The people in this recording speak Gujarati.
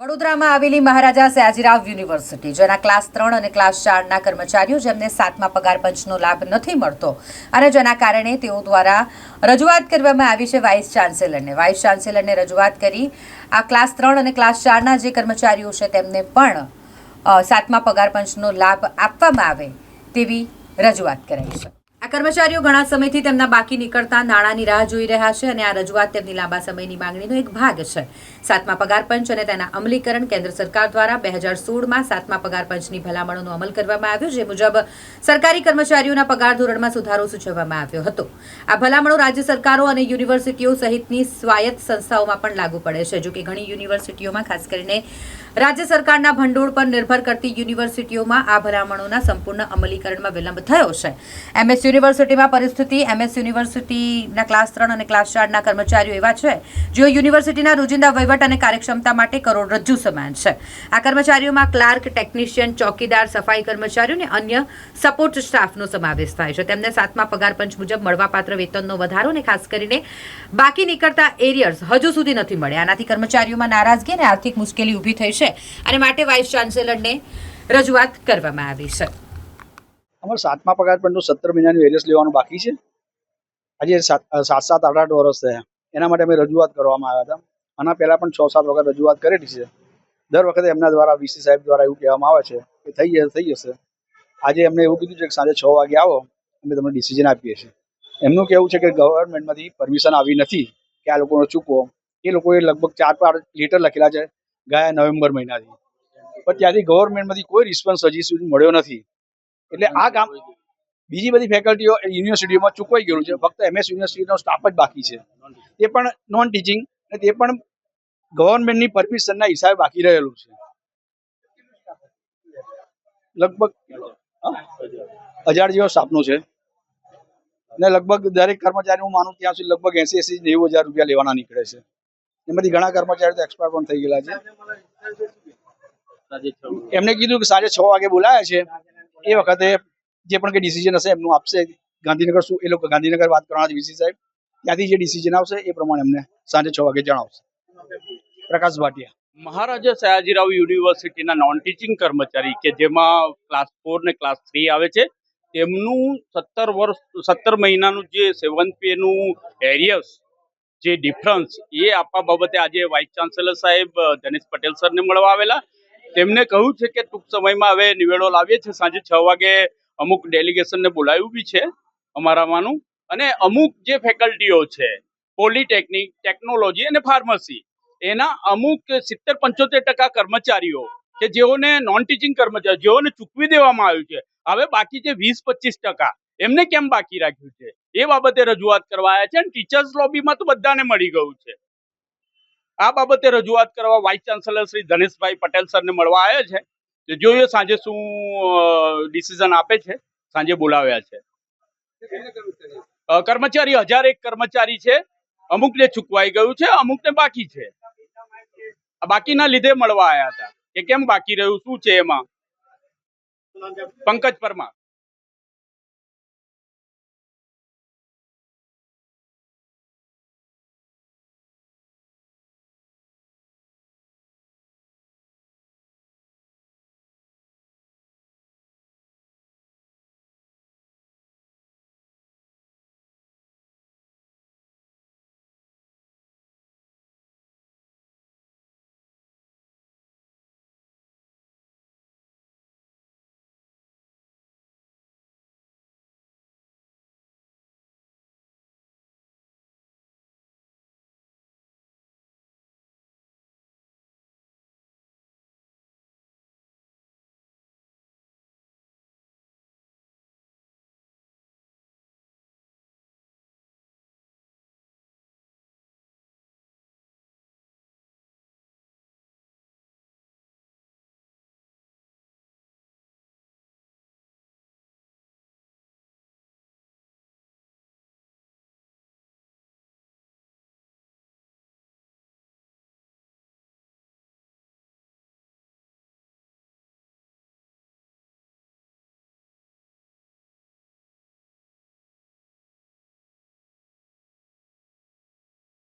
વડોદરામાં આવેલી મહારાજા સયાજીરાવ યુનિવર્સિટી, જેના ક્લાસ ત્રણ અને ક્લાસ ચારના કર્મચારીઓ જેમને સાતમા પગાર પંચનો લાભ નથી મળતો અને જેના કારણે તેઓ દ્વારા રજૂઆત કરવામાં આવી છે વાઇસ ચાન્સેલરને. વાઇસ ચાન્સેલરને રજૂઆત કરી આ ક્લાસ ત્રણ અને ક્લાસ ચારના જે કર્મચારીઓ છે તેમને પણ સાતમા પગાર પંચનો લાભ આપવામાં આવે તેવી રજૂઆત કરાઈ છે. આ કર્મચારીઓ ઘણા સમયથી તેમના બાકી નીકળતા નાણાંની રાહ જોઈ રહ્યા છે અને આ રજૂઆત તેમની લાંબા સમયની માંગણીનો એક ભાગ છે. સાતમા પગાર પંચ અને તેના અમલીકરણ કેન્દ્ર સરકાર દ્વારા બે હજાર સોળમાં સાતમા પગાર પંચની ભલામણોનો અમલ કરવામાં આવ્યો, જે મુજબ સરકારી કર્મચારીઓના પગાર ધોરણમાં સુધારો સૂચવવામાં આવ્યો હતો. આ ભલામણો રાજ્ય સરકારો અને યુનિવર્સિટીઓ સહિતની સ્વાયત્ત સંસ્થાઓમાં પણ લાગુ પડે છે, જોકે ઘણી યુનિવર્સિટીઓમાં, ખાસ કરીને રાજ્ય સરકારના ભંડોળ પર નિર્ભર કરતી યુનિવર્સિટીઓમાં આ ભલામણોના સંપૂર્ણ અમલીકરણમાં વિલંબ થયો છે. એમએસ યુનિવર્સિટીમાં પરિસ્થિતિ એમએસ યુનિવર્સિટીના ક્લાસ ત્રણ અને ક્લાસ ચારના કર્મચારીઓ એવા છે, જેઓ યુનિવર્સિટીના રોજિંદા વહીવટ અને કાર્યક્ષમતા માટે કરોડરજ્જુ સમાન છે. આ કર્મચારીઓમાં ક્લાર્ક, ટેકનિશિયન, ચોકીદાર, સફાઈ કર્મચારીઓ અને અન્ય સપોર્ટ સ્ટાફનો સમાવેશ થાય છે. તેમને સાતમા પગાર પંચ મુજબ મળવાપાત્ર વેતનનો વધારો અને ખાસ કરીને બાકી નીકળતા એરિયર્સ હજુ સુધી નથી મળ્યા. આનાથી કર્મચારીઓમાં નારાજગી અને આર્થિક મુશ્કેલી ઊભી થઈ છે અને માટે વાઇસ ચાન્સેલરને રજૂઆત કરવામાં આવી છે. અમારે સાતમા પગાર પંચનું સત્તર મહિનાનું એરિયસ લેવાનું બાકી છે. આજે સાત સાત આઠ આઠ વર્ષ થયા. એના માટે અમે રજૂઆત કરવામાં આવ્યા હતા. આના પહેલાં પણ છ સાત વખત રજૂઆત કરેલી છે. દર વખતે એમના દ્વારા વીસી સાહેબ દ્વારા એવું કહેવામાં આવે છે કે થઈ જશે થઈ જશે. આજે એમને એવું કીધું છે કે સાંજે છ વાગે આવો, અમે તમને ડિસિઝન આપીએ છીએ. એમનું કહેવું છે કે ગવર્મેન્ટમાંથી પરમિશન આવી નથી કે આ લોકોનો ચૂકવો. એ લોકોએ લગભગ ચાર પાંચ લેટર લખેલા છે ગયા નવેમ્બર મહિનાથી. પણ ત્યાંથી ગવર્મેન્ટમાંથી કોઈ રિસ્પોન્સ હજી સુધી મળ્યો નથી. એટલે આ કામ બીજી બધી ફેકલ્ટીઓ યુનિવર્સિટીઓમાં ચૂકવાઈ ગયેલું છે. ફક્ત એમએસ યુનિવર્સિટીનો સ્ટાફ જ બાકી છે. તે પણ નોન ટીચિંગ અને તે પણ ગવર્મેન્ટની પરમિશનના હિસાબે બાકી રહેલું છે. લગભગ હજાર જેવો સ્ટાફનો છે. ને લગભગ દરેક કર્મચારી હું માનું ત્યાં સુધી લગભગ એસી એસી નેવું હજાર રૂપિયા લેવાના નીકળે છે. એમાંથી ઘણા કર્મચારીઓ તો એક્સપાયર પણ થઈ ગયેલા છે. એમને કીધું કે સાંજે છ વાગે બોલાયા છે. એ વખતે જે પણ કંઈ ડિસિઝન હશે એમનું આપશે. ગાંધીનગર શું, એ લોકો ગાંધીનગર વાત કરવાના વીસી સાહેબ. ત્યાંથી જે ડિસિઝન આવશે એ પ્રમાણે એમને સાંજે છ વાગે જણાવશે. પ્રકાશ ભાટિયા. મહારાજા સયાજીરાવ યુનિવર્સિટીના નોન ટીચિંગ કર્મચારી કે જેમાં ક્લાસ ફોર ને ક્લાસ થ્રી આવે છે, તેમનું સત્તર વર્ષ, સત્તર મહિનાનું જે સેવન પેનું એરિયસ જે ડિફરન્સ એ આપવા બાબતે આજે વાઇસ ચાન્સેલર સાહેબ ધનેશ પટેલ સરને મળવા આવેલા. તેમને કહ્યું છે કે ટૂંક સમયમાં હવે નિવેડો લાવીએ છીએ. સાંજે છ વાગે અમુક ડેલિગેશનને બોલાવ્યું બી છે અમારામાંનું. અને અમુક જે ફેકલ્ટીઓ છે, પોલિટેકનિક, ટેકનોલોજી અને ફાર્મસી, એના અમુક સિત્તેર પંચોતેર ટકા કર્મચારીઓ કે જેઓને નોન ટીચિંગ કર્મચારી, જેઓને ચૂકવી દેવામાં આવ્યું છે, હવે બાકી જે વીસ પચીસ ટકા. એમને કેમ બાકી રાખ્યું છે? એ બાબતે રજૂઆત કરવા આવ્યા છે અને ટીચર્સ લોબીમાં તો બધાને મળી ગયું છે. આ બાબતે રજૂઆત કરવા વાઇસ ચાન્સેલર શ્રી ધનેશભાઈ પટેલ સરને મળવા આવ્યા છે. જોઈએ સાંજે શું ડિસિઝન આપે છે. સાંજે બોલાવ્યા છે. કર્મચારી હજાર એક કર્મચારી છે. અમુકને ચૂકવાઈ ગયું છે, અમુકને બાકી છે. બાકીના લીધે મળવા આવ્યા હતા. કે કેમ બાકી રહ્યું? શું છે એમાં? પંકજ પરમાર.